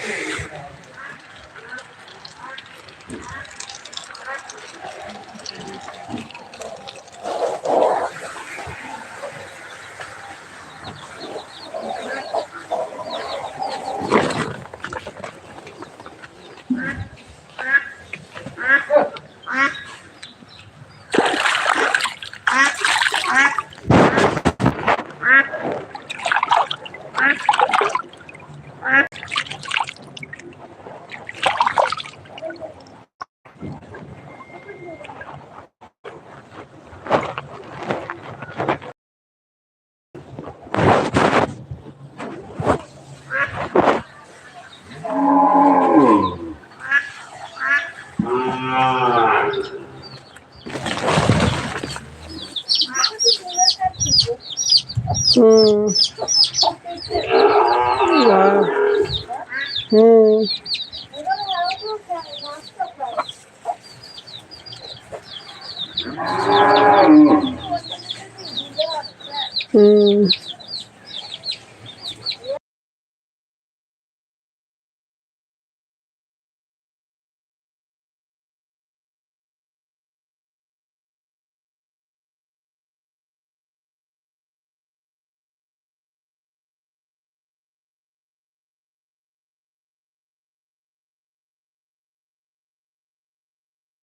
Hey. ừ dạ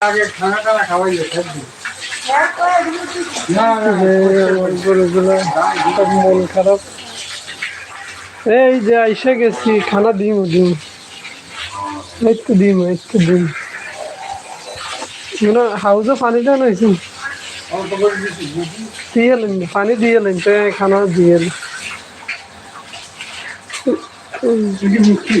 আগে খানা টানা মন খারাপ এই যে আইসা গেছি খানা দিম দিম। এই তো দিম এই তো দিম। মানে হাউজে পানি দেন হয়েছে দিয়ে এলেন পানি দিয়ে এলেন তো খানা দিয়ে এলেন মুক্তি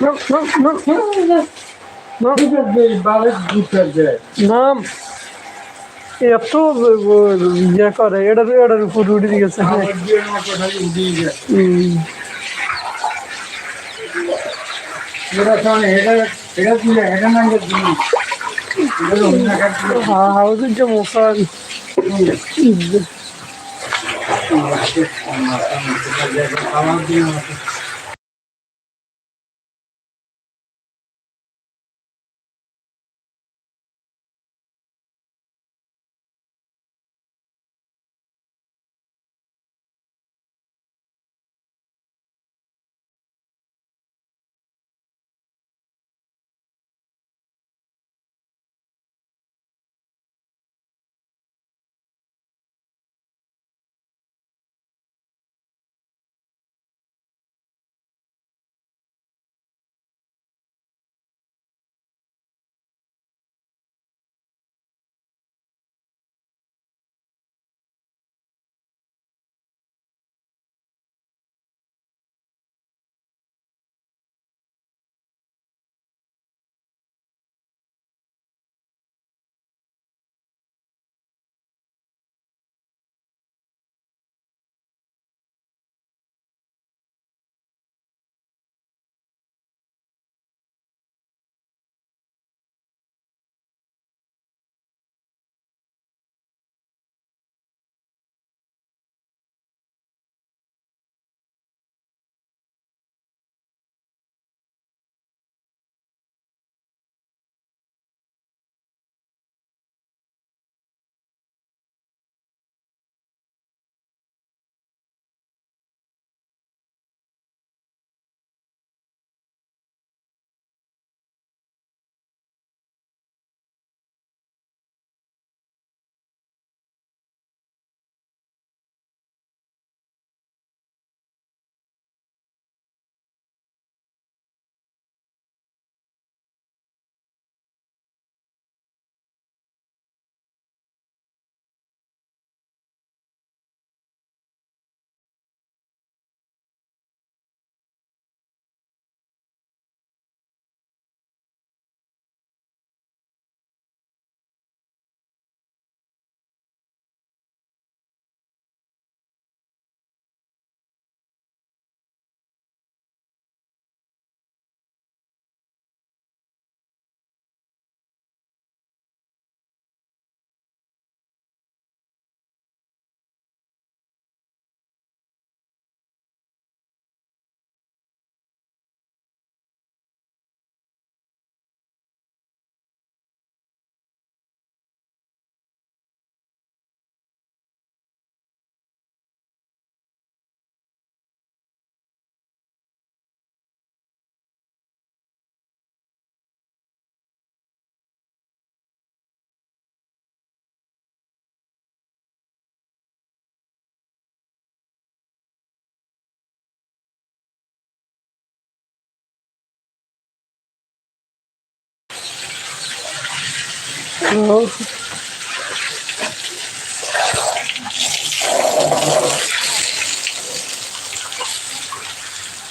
no, no. No, বারের দিতে যায় নাম এত ইয়ে করে এটার এটার উপর উঠে গেছে। হ্যাঁ যে হাউজের যে মশা আমার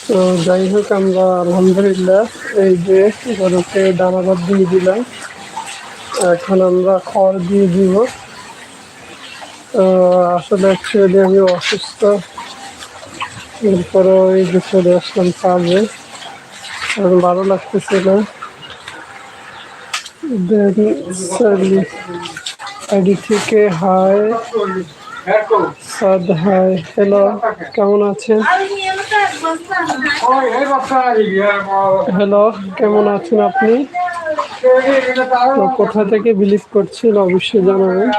তো যাই হোক, আমরা আলহামদুলিল্লাহ এই যে গরুকে দানাবাদ দিয়ে দিলাম। এখন আমরা খড় দিয়ে দিব। আসলে অ্যাকচুয়ালি আমি অসুস্থ। এরপরে এই যে চলে আসলাম কাজে। ভালো লাগতেছে না। আইডি থেকে হাই সাদ হাই হ্যালো কেমন আছেন? হ্যালো কেমন আছেন আপনি? তো কোথা থেকে বিলিভ করছেন অবশ্যই জানাবেন।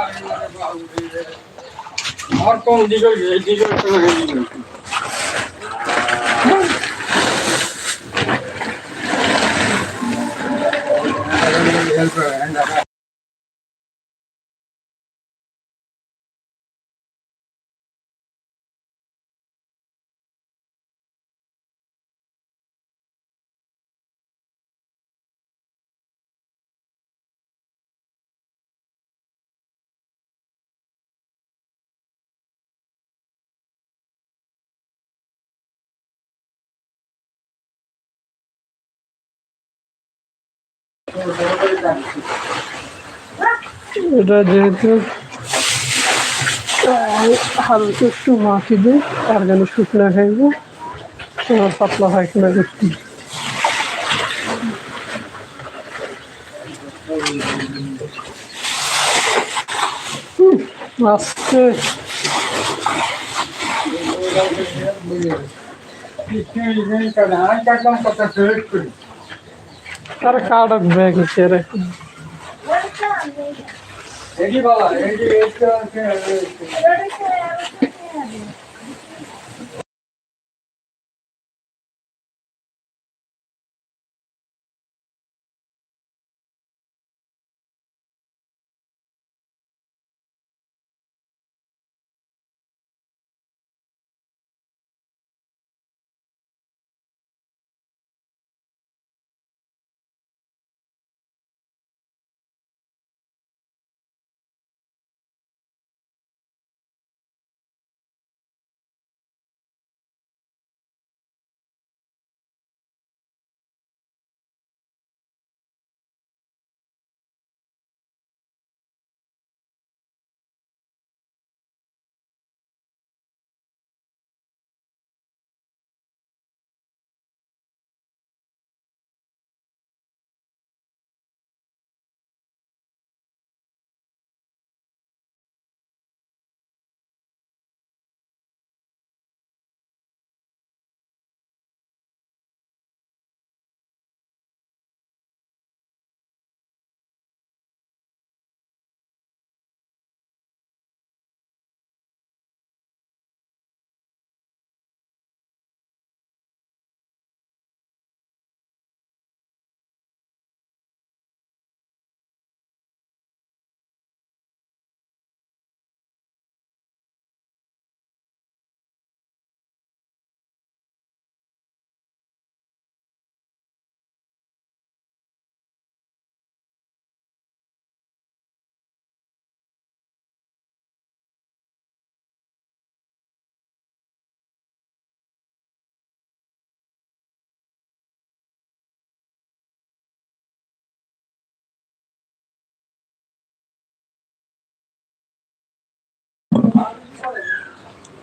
এটা যেহেতু হালকা একটু মাটি দিই তার জন্য শুকনা খাইবো তোমার পাতলা পায়খানা করতে হুম, আস্তে আর কার্ড ব্যাগ বাবা এটি একটা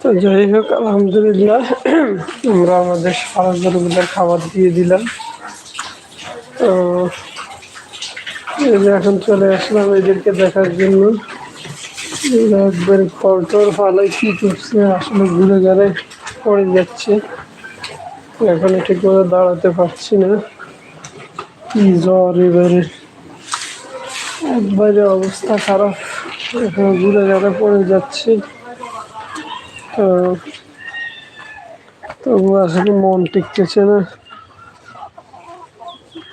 তো যাই হোক, আলহামদুলিল্লাহ, আমরা আমাদের সারা গরুগুলোর খাবার দিয়ে দিলাম। তো এখন চলে আসলাম এদেরকে দেখার জন্য। একবারে খড়টর ফালাই কি করছে, আসলে ঘুরে গেলে পড়ে যাচ্ছে। এখন ঠিক করে দাঁড়াতে পারছি না। কি জ্বর এবারে। একবারে অবস্থা খারাপ, এখন ঘুরে গেলে পড়ে যাচ্ছে। তো তবু আসলে মন টিকতেছে না।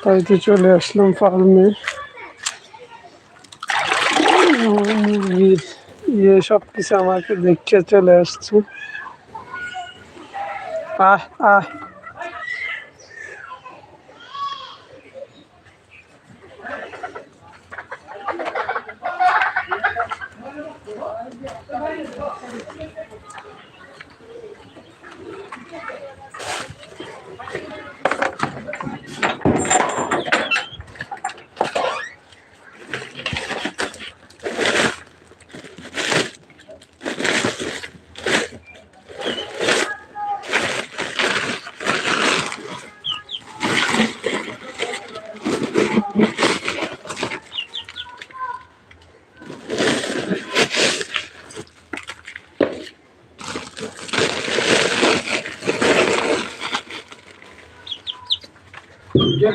তাই তো চলে আসলাম ফার্মে। ইয়ে সব কিছু আমাকে দেখতে চলে আসছে। আহ আহ।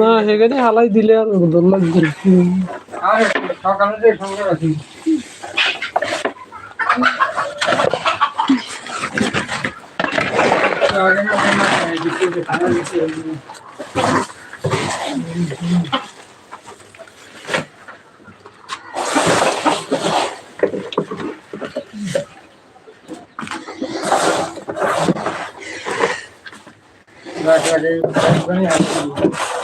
না সেখানে হালাই দিলে আর দর লাগবে আর সকালে সঙ্গে আছি। Daniel.